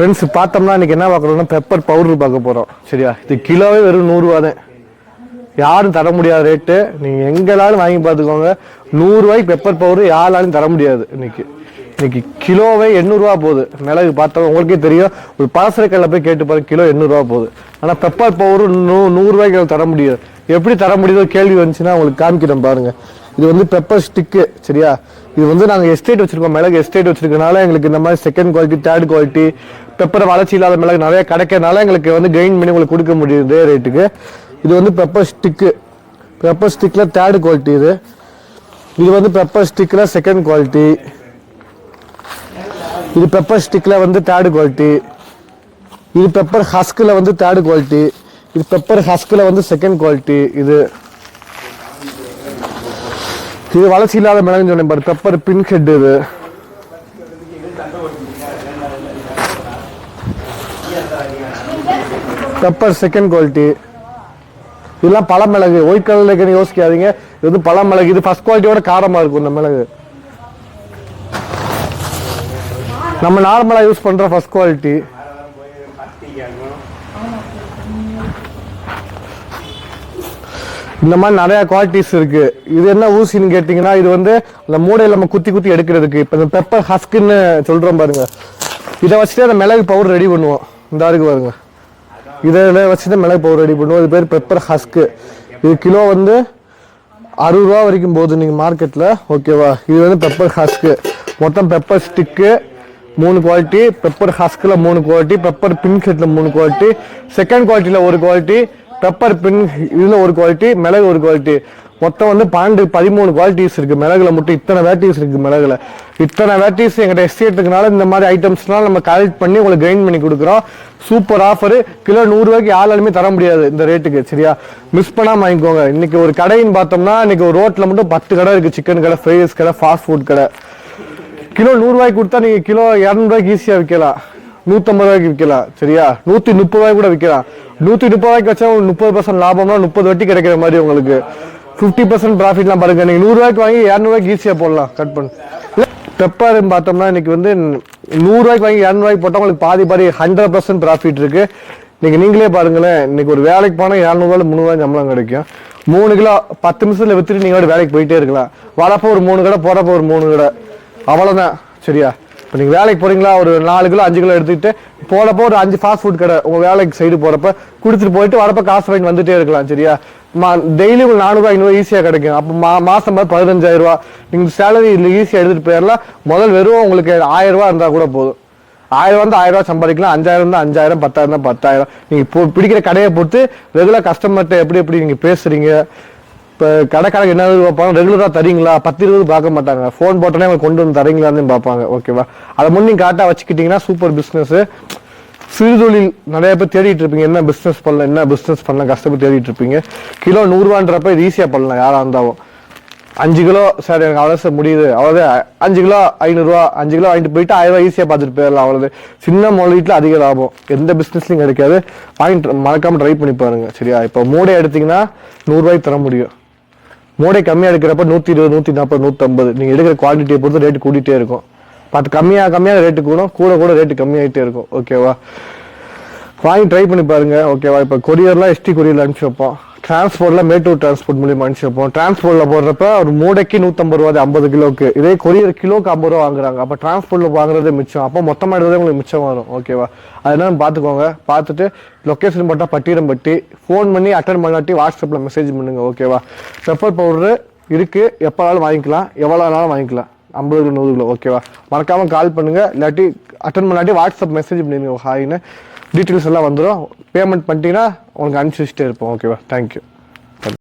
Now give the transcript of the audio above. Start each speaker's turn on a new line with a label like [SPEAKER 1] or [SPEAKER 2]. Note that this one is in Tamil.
[SPEAKER 1] ஃப்ரெண்ட்ஸ் பார்த்தோம்னா இன்னைக்கு என்ன பார்க்குறோம்னா பெப்பர் பவுடர் பார்க்க போகிறோம் சரியா? இது கிலோவே வெறும் நூறுரூவா தான். யாரும் தர முடியாத ரேட்டு நீங்கள் எங்களாலும் வாங்கி பார்த்துக்கோங்க. நூறுரூவாய்க்கு பெப்பர் பவுடர் யாராலும் தர முடியாது இன்னைக்கு. இன்னைக்கு கிலோவே எண்ணூறுரூவா போகுது. மிளகு பார்த்தா உங்களுக்கே தெரியும். ஒரு பலசரக்கல்ல போய் கேட்டு பாருங்க கிலோ எண்ணூறுரூவா போகுது. ஆனால் பெப்பர் பவுடர் நூ நூறுரூவாய்க்கு தர முடியாது. எப்படி தர முடியுதோ கேள்வி வந்துச்சுன்னா உங்களுக்கு காமிக்கிறேன் பாருங்கள் இது வந்து பெப்பர் ஸ்டிக்கு சரியா? இது வந்து நாங்கள் எஸ்டேட் வச்சிருக்கோம் மிளகு எஸ்டேட் வச்சிருக்கனால எங்களுக்கு இந்த மாதிரி second quality third quality pepper வளர்ச்சி இல்லாத மிளகு நிறைய கிடைக்கிறதுனால எங்களுக்கு வந்து கெயின் பண்ணி உங்களுக்கு கொடுக்க முடியுது இதே ரேட்டுக்கு இது வந்து பெப்பர் ஸ்டிக்கு பெப்பர் ஸ்டிக்கில் தேர்ட் குவாலிட்டி இது. இது வந்து பெப்பர் ஸ்டிக்கில் செகண்ட் குவாலிட்டி இது பெப்பர் ஸ்டிக்கில் வந்து தேர்ட் குவாலிட்டி இது பெப்பர் ஹஸ்கில் வந்து தேர்ட் குவாலிட்டி இது பெப்பர் ஹஸ்கில் வந்து செகண்ட் குவாலிட்டி இது. இது வளர்ச்சி இல்லாத மிளகுன்னு சொன்னேன் பாரு பெப்பர் பின் ஹெட் இது. பெப்பர் செகண்ட் குவாலிட்டி இதெல்லாம் பழமிளகு ஒயிட் கலர்ல இருக்குன்னு யோசிக்காதீங்க. இது வந்து பல மிளகு. இது ஃபர்ஸ்ட் குவாலிட்டியோட காரமா இருக்கும் இந்த மிளகு. நம்ம நார்மலா யூஸ் பண்ற ஃபர்ஸ்ட் குவாலிட்டி இந்த மாதிரி நிறையா குவாலிட்டிஸ் இருக்கு. இது என்ன ஊசின்னு கேட்டிங்கன்னா இது வந்து அந்த மூடையில் நம்ம குத்தி குத்தி எடுக்கிறதுக்கு இப்போ இந்த பெப்பர் ஹஸ்க்குன்னு சொல்கிறோம் பாருங்க. இதை வச்சுட்டு அந்த மிளகு பவுடர் ரெடி பண்ணுவோம். இந்த இருக்கு பாருங்க. இதில் வச்சு தான் மிளகு பவுடர் ரெடி பண்ணுவோம். இது பேர் பெப்பர் ஹஸ்க்கு இது கிலோ வந்து அறுபது ரூபா வரைக்கும் போகுது நீங்கள் மார்க்கெட்டில் ஓகேவா இது வந்து பெப்பர் ஹஸ்க்கு மொத்தம் பெப்பர் ஸ்டிக்கு மூணு குவாலிட்டி பெப்பர் ஹஸ்கில் மூணு குவாலிட்டி பெப்பர் பின் செட்டில் மூணு குவாலிட்டி செகண்ட் குவாலிட்டியில் ஒரு குவாலிட்டி பெப்பர் பின் இதில் ஒரு குவாலிட்டி மிளகு ஒரு குவாலிட்டி மொத்தம் வந்து பன்னெண்டு பதிமூணு குவாலிட்டிஸ் இருக்குது மிளகுல மட்டும் இத்தனை வேட்டிஸ் இருக்குது மிளகுல. இத்தனை வேட்டிஸ் எங்கிட்ட எஸ்டேட்டுக்குனால இந்த மாதிரி ஐட்டம்ஸ்லாம் நம்ம கலெக்ட் பண்ணி உங்களுக்கு கிரைண்ட் பண்ணி கொடுக்குறோம். சூப்பர் ஆஃபரு கிலோ நூறுரூவாய்க்கு யாராலுமே தர முடியாது இந்த ரேட்டுக்கு சரியா? மிஸ் பண்ணாமல் வாங்கிக்கோங்க. இன்றைக்கி ஒரு கடைன்னு பார்த்தோம்னா இன்னைக்கு ஒரு ரோட்டில் மட்டும் பத்து கடை இருக்குது சிக்கன் கடை ஃப்ரைட் ரைஸ் கடை ஃபாஸ்ட் ஃபுட் கடை. கிலோ நூறுரூவாய்க்கு கொடுத்தா நீங்கள் கிலோ இரநூறுவாய்க்கு ஈஸியாக விற்கலாம். நூற்றம்பது ரூபாய்க்கு விற்கலாம் சரியா? நூற்றி முப்பது ரூபாய்க்கு கூட விற்கலாம். நூற்றி முப்பது ரூபாய்க்கு வச்சா உங்களுக்கு முப்பது பர்சன்ட் லாபம்னா முப்பது வட்டி கிடைக்கிற மாதிரி உங்களுக்கு. ஃபிஃப்டி பர்சன்ட் ப்ராஃபிட்லாம் பாருங்க. நீங்கள் நூறுரூவாய்க்கு வாங்கி இரநூறுவாய்க்கு ஈஸியாக போடலாம். கட் பண்ணு. பெப்பர்னு பார்த்தோம்னா இன்னைக்கு வந்து நூறுரூவாய்க்கு வாங்கி இரநூறுவாய்க்கு போட்டால் உங்களுக்கு பாதி பாதி ஹண்ட்ரட் பர்சன்ட் ப்ராஃபிட் இருக்குது நீங்கள் நீங்களே பாருங்களேன். இன்னைக்கு ஒரு வேலைக்கு போனால் இரநூறுவாயில் முந்நூறுவாய் சம்பளம் கிடைக்கும். மூணு கிலோ பத்து நிமிஷத்தில் விற்றுட்டு நீங்கள் வேலைக்கு போயிட்டே இருக்கலாம். வரப்போ ஒரு மூணு கடை போகிறப்போ ஒரு மூணு கடை. அவ்வளோதான் சரியா? இப்போ நீங்கள் வேலைக்கு போகிறீங்களா ஒரு நாலு கிலோ அஞ்சு கிலோ எடுத்துக்கிட்டு போகிறப்போ ஒரு அஞ்சு ஃபாஸ்ட் ஃபுட் கடை உங்கள் வேலைக்கு சைடு போகிறப்ப கொடுத்துட்டு போயிட்டு வரப்போ காசு வாங்கி வந்துட்டே இருக்கலாம் சரியா? மா டெய்லி உங்களுக்கு நானூறுவா ஐநூறு ஈஸியாக கிடைக்கும். அப்போ மா மாதம் மாதிரி பதினஞ்சாயிரம் ரூபா. நீங்கள் சேலரி இதில் ஈஸியாக எடுத்துகிட்டு போயிடலாம் முதல் வெறும் உங்களுக்கு ஆயிரம் ரூபா இருந்தால் கூட போதும். ஆயிரம் வந்து ஆயிரம் ரூபாய் சம்பாதிக்கலாம். அஞ்சாயிரம் தான் அஞ்சாயிரம் பத்தாயிரம் தான் பத்தாயிரம். நீங்கள் இப்போ பிடிக்கிற கடையை பொறுத்து ரெகுலர் கஸ்டமர்கிட்ட எப்படி எப்படி நீங்கள் பேசுறீங்க? இப்போ கடைக்காரங்க என்ன பார்ப்பாங்க? ரெகுலராக தரீங்களா? பத்து இருபது பார்க்க மாட்டாங்க. ஃபோன் போட்டோன்னே அவங்க கொண்டு வந்து தரீங்களான்னு பார்ப்பாங்க. ஓகேவா அதை முன்னே கரெக்டாக வச்சுக்கிட்டீங்கன்னா சூப்பர் பிஸ்னஸ் சிறுதொழில் நிறைய பேர் தேடிட்டு இருப்பீங்க. என்ன பிஸ்னஸ் பண்ணலாம் என்ன பிஸ்னஸ் பண்ணலாம் கஷ்டப்பட்டு தேடிட்டு இருப்பீங்க. கிலோ நூறுரூவான்றப்ப இது ஈஸியாக பண்ணலாம் யாராக இருந்தாலும். அஞ்சு கிலோ சார் எனக்கு அவ்வளோ சார் முடியுது. அவ்வளோதான் அஞ்சு கிலோ ஐநூறுரூவா அஞ்சு கிலோ வாங்கிட்டு போயிட்டு ஆயிரம் ரூபாய் ஈஸியாக பார்த்துட்டு போயிடலாம் அவ்வளோது சின்ன முதலீட்டில் அதிக லாபம். எந்த பிஸ்னஸ்லையும் கிடைக்காது. வாங்கிட்டு மறக்காமல் ட்ரை பண்ணி பாருங்க. சரியா? இப்போ மூடை எடுத்தீங்கன்னா நூறுரூவாய்க்கு தர முடியும். மூடை கம்மியாக எடுக்கிறப்ப நூற்றி இருபது நூற்றி நாற்பது நூற்றம்பது நீங்கள் எடுக்கிற குவாலிட்டியை பொறுத்து ரேட்டு கூட்டிகிட்டே இருக்கும். பார்த்து கம்மியாக கம்மியாக ரேட்டு கூடும். கூட கூட ரேட்டு கம்மியாகிட்டே இருக்கும். ஓகேவா வாங்கி ட்ரை பண்ணி பாருங்க. ஓகேவா இப்போ கொரியர்லாம் எஸ்டி கொரியர்ல அனுப்பிச்சு வைப்போம். டிரான்ஸ்போர்ட்ல மேட்டூர் டிரான்ஸ்போர்ட் மூலியமா அனுப்பிச்சு வைப்போம். டிரான்ஸ்போர்ட்ல போடுறப்ப ஒரு மூடைக்கு நூத்தம்பது ரூபா ஐம்பது கிலோக்கு இதே கொரியர் கிலோக்கு ஐம்பது ரூபா வாங்குறாங்க. அப்போ டிரான்ஸ்போர்ட்ல வாங்குறது மிச்சம். அப்போ மொத்தமா எடுத்ததே உங்களுக்கு மிச்சம் வரும். ஓகேவா அதெல்லாம் பார்த்துக்கோங்க. பார்த்துட்டு லொக்கேஷன் போட்டால் பட்டிரம்பட்டி ஃபோன் பண்ணி அட்டன் பண்ணாட்டி வாட்ஸ்அப்பில் மெசேஜ் பண்ணுங்க. ஓகேவா பெப்பர் பவுடர் இருக்கு. எப்போனாலும் வாங்கிக்கலாம். எவ்வளோ வேணாலும் வாங்கிக்கலாம். ஐம்பது கிலோ நூறு கிலோ. ஓகேவா மறக்காம கால் பண்ணுங்க. இல்லாட்டி அட்டன் பண்ணாட்டி வாட்ஸ்அப் மெசேஜ் பண்ணிடுங்க. ஹாய்னு டீட்டெயில்ஸ் எல்லாம் வந்துடும் பேமெண்ட் பண்ணிட்டீங்கன்னா உங்களுக்கு அனுப்பிச்சு வச்சுட்டே இருப்போம். ஓகேவா தேங்க்யூ